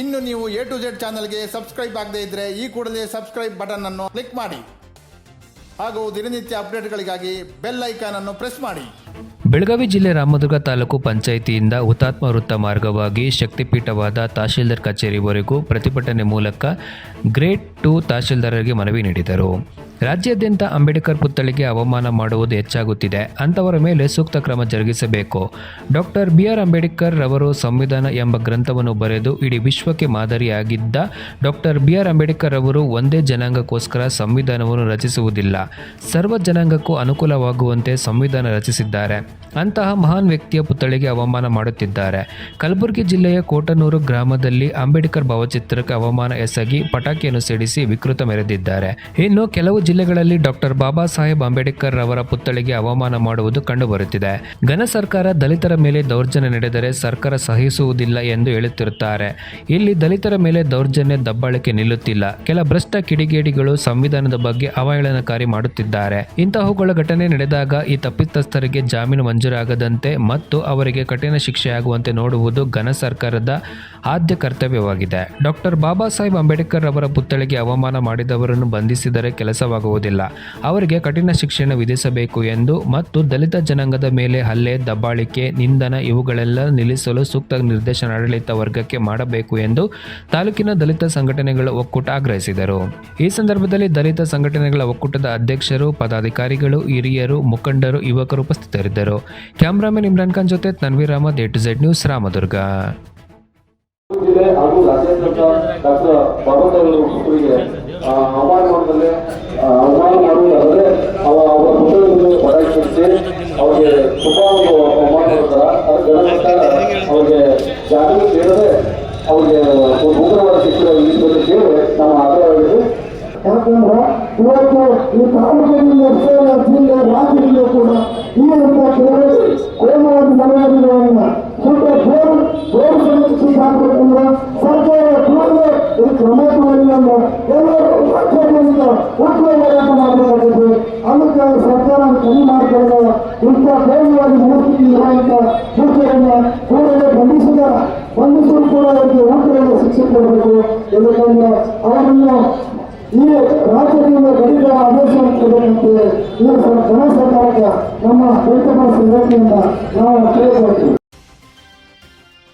ಇನ್ನು ನೀವು A to Z ಚಾನಲ್ಗೆ ಸಬ್ಸ್ಕ್ರೈಬ್ ಆಗದೇ ಇದ್ದರೆ ಈ ಕೂಡಲೇ ಸಬ್ಸ್ಕ್ರೈಬ್ ಬಟನ್ ಅನ್ನು ಕ್ಲಿಕ್ ಮಾಡಿ. ಹಾಗೂ ದಿನನಿತ್ಯ ಅಪ್ಡೇಟ್ಗಳಿಗಾಗಿ ಬೆಲ್ ಐಕಾನ್ ಅನ್ನು ಪ್ರೆಸ್ ಮಾಡಿ. ಬೆಳಗಾವಿ ಜಿಲ್ಲೆ ರಾಮದುರ್ಗ ತಾಲೂಕು ಪಂಚಾಯಿತಿಯಿಂದ ಹುತಾತ್ಮ ವೃತ್ತ ಮಾರ್ಗವಾಗಿ ಶಕ್ತಿಪೀಠವಾದ ತಹಶೀಲ್ದಾರ್ ಕಚೇರಿವರೆಗೂ ಪ್ರತಿಭಟನೆ ಮೂಲಕ ಗ್ರೇಡ್ ಟು ತಹಶೀಲ್ದಾರರಿಗೆ ಮನವಿ ನೀಡಿದರು. ರಾಜ್ಯಾದ್ಯಂತ ಅಂಬೇಡ್ಕರ್ ಪುತ್ಥಳಿಗೆ ಅವಮಾನ ಮಾಡುವುದು ಹೆಚ್ಚಾಗುತ್ತಿದೆ. ಅಂಥವರ ಮೇಲೆ ಸೂಕ್ತ ಕ್ರಮ ಜರುಗಿಸಬೇಕು. ಡಾಕ್ಟರ್ ಬಿ ಆರ್ ಅಂಬೇಡ್ಕರ್ ರವರು ಸಂವಿಧಾನ ಎಂಬ ಗ್ರಂಥವನ್ನು ಬರೆದು ಇಡೀ ವಿಶ್ವಕ್ಕೆ ಮಾದರಿಯಾಗಿದ್ದ ಡಾಕ್ಟರ್ ಬಿ ಆರ್ ಅಂಬೇಡ್ಕರ್ ಅವರು ಒಂದೇ ಜನಾಂಗಕ್ಕೋಸ್ಕರ ಸಂವಿಧಾನವನ್ನು ರಚಿಸುವುದಿಲ್ಲ. ಸರ್ವ ಜನಾಂಗಕ್ಕೂ ಅನುಕೂಲವಾಗುವಂತೆ ಸಂವಿಧಾನ ರಚಿಸಿದ್ದಾರೆ. ಅಂತಹ ಮಹಾನ್ ವ್ಯಕ್ತಿಯ ಪುತ್ಥಳಿಗೆ ಅವಮಾನ ಮಾಡುತ್ತಿದ್ದಾರೆ. ಕಲಬುರಗಿ ಜಿಲ್ಲೆಯ ಕೋಟನೂರು ಗ್ರಾಮದಲ್ಲಿ ಅಂಬೇಡ್ಕರ್ ಭಾವಚಿತ್ರಕ್ಕೆ ಅವಮಾನ ಎಸಗಿ ಪಟಾಕಿಯನ್ನು ಸಿಡಿಸಿ ವಿಕೃತ ಮೆರೆದಿದ್ದಾರೆ. ಇನ್ನು ಕೆಲವು ಜಿಲ್ಲೆಗಳಲ್ಲಿ ಡಾಕ್ಟರ್ ಬಾಬಾ ಸಾಹೇಬ್ ಅಂಬೇಡ್ಕರ್ ಅವರ ಪುತ್ಥಳಿಗೆ ಅವಮಾನ ಮಾಡುವುದು ಕಂಡುಬರುತ್ತಿದೆ. ಘನ ಸರ್ಕಾರ ದಲಿತರ ಮೇಲೆ ದೌರ್ಜನ್ಯ ನಡೆದರೆ ಸರ್ಕಾರ ಸಹಿಸುವುದಿಲ್ಲ ಎಂದು ಹೇಳುತ್ತಿರುತ್ತಾರೆ. ಇಲ್ಲಿ ದಲಿತರ ಮೇಲೆ ದೌರ್ಜನ್ಯ ದಬ್ಬಾಳಿಕೆ ನಿಲ್ಲುತ್ತಿಲ್ಲ. ಕೆಲ ಭ್ರಷ್ಟ ಕಿಡಿಗೇಡಿಗಳು ಸಂವಿಧಾನದ ಬಗ್ಗೆ ಅವಹೇಳನಕಾರಿ ಮಾಡುತ್ತಿದ್ದಾರೆ. ಇಂತಹವುಗಳ ಘಟನೆ ನಡೆದಾಗ ಈ ತಪ್ಪಿತಸ್ಥರಿಗೆ ಜಾಮೀನು ಮಂಜೂರಾಗದಂತೆ ಮತ್ತು ಅವರಿಗೆ ಕಠಿಣ ಶಿಕ್ಷೆಯಾಗುವಂತೆ ನೋಡುವುದು ಘನ ಸರ್ಕಾರದ ಆದ್ಯ ಕರ್ತವ್ಯವಾಗಿದೆ. ಡಾಕ್ಟರ್ ಬಾಬಾ ಸಾಹೇಬ್ ಅಂಬೇಡ್ಕರ್ ಅವರ ಪುತ್ಥಳಿಗೆ ಅವಮಾನ ಮಾಡಿದವರನ್ನು ಬಂಧಿಸಿದರೆ ಕೆಲಸವಾಗುವುದಿಲ್ಲ. ಅವರಿಗೆ ಕಠಿಣ ಶಿಕ್ಷಣ ವಿಧಿಸಬೇಕು ಎಂದು ಮತ್ತು ದಲಿತ ಜನಾಂಗದ ಮೇಲೆ ಹಲ್ಲೆ, ದಬ್ಬಾಳಿಕೆ, ನಿಂದನ ಇವುಗಳೆಲ್ಲ ನಿಲ್ಲಿಸಲು ಸೂಕ್ತ ನಿರ್ದೇಶನ ಆಡಳಿತ ವರ್ಗಕ್ಕೆ ಮಾಡಬೇಕು ಎಂದು ತಾಲೂಕಿನ ದಲಿತ ಸಂಘಟನೆಗಳ ಒಕ್ಕೂಟ ಆಗ್ರಹಿಸಿದರು. ಈ ಸಂದರ್ಭದಲ್ಲಿ ದಲಿತ ಸಂಘಟನೆಗಳ ಒಕ್ಕೂಟದ ಅಧ್ಯಕ್ಷರು, ಪದಾಧಿಕಾರಿಗಳು, ಹಿರಿಯರು, ಮುಖಂಡರು, ಯುವಕರು ಉಪಸ್ಥಿತರಿದ್ದರು. ಕ್ಯಾಮ್ರಾಮನ್ ಇಮ್ರಾನ್ ಖಾನ್ ಜೊತೆ Tanveer Ahmed A to Z news Ramdurg. ಜಿಲ್ಲೆ ಹಾಗೂ ರಾಜ್ಯಾದ್ಯಂತ ಡಾಕ್ಟರ್ ಬಾಬಾ ಅವರಿಗೆ ಅವಮಾನ ಮಾಡೋದಲ್ಲೇ ಅವಮಾನ ಮಾಡುವುದಾದರೆ ಅವ ಅವರ ಪುಸ್ತಕವನ್ನು ಬದಲಾಯಿಸಿ ಅವರಿಗೆ ತುಂಬಾ ಒಂದು ಅವಮಾನ ಮಾಡ್ತಾರ. ಅವರಿಗೆ ಜಾಗೃತಿ ಸೇರದೆ ಅವರಿಗೆ ಒಂದು ಉಗ್ರವಾದ ಶಿಕ್ಷಣ ಇಲ್ಲಿ ಕೇಳಿ ನಮ್ಮ ಆಗ್ರಹವಿದೆ ಯಾಕಂದ್ರೆ ಇವತ್ತು ಈ ತಾಲೂಕಿನಿಂದ ಜಿಲ್ಲೆ ರಾಜ್ಯದಿಂದ ಕೂಡ ಈ ಸರ್ಕಾರ ಕೂಡಲೇ ಇದು ಕ್ರಮ ತಗೊಳ್ಳಿಲ್ಲ ಎಲ್ಲರೂ ಉದ್ಯೋಗದಿಂದ ಉದ್ಯೋಗ ಮಾಡಬೇಕಾಗಿದೆ ಅದಕ್ಕೆ ಸರ್ಕಾರ ಕಮ್ಮಿ ಮಾಡಿಕೊಂಡು ಇಂಥ ಧೈರ್ಯವಾಗಿ ಮೂರ್ತಿ ಇರುವಂತ ಕೂಡಲೇ ಬಂಧಿಸಿದ ಬಂಧಿಸಲು ಕೂಡ ಅವರಿಗೆ ಊಟಗಳನ್ನು ಶಿಕ್ಷೆ ಕೊಡಬೇಕು ಇದಕ್ಕಾಗಿ ಅವರನ್ನು ಈ ರಾಜ್ಯದಿಂದ ಗಡಿಗಳ ಆದೇಶವನ್ನು ಈ ಜನ ಸರ್ಕಾರಕ್ಕೆ ನಮ್ಮ ರೈತಪರ ಸಂಘಟನೆಯಿಂದ ನಾವು ಕೇಳಿಕೊಳ್ತೀವಿ.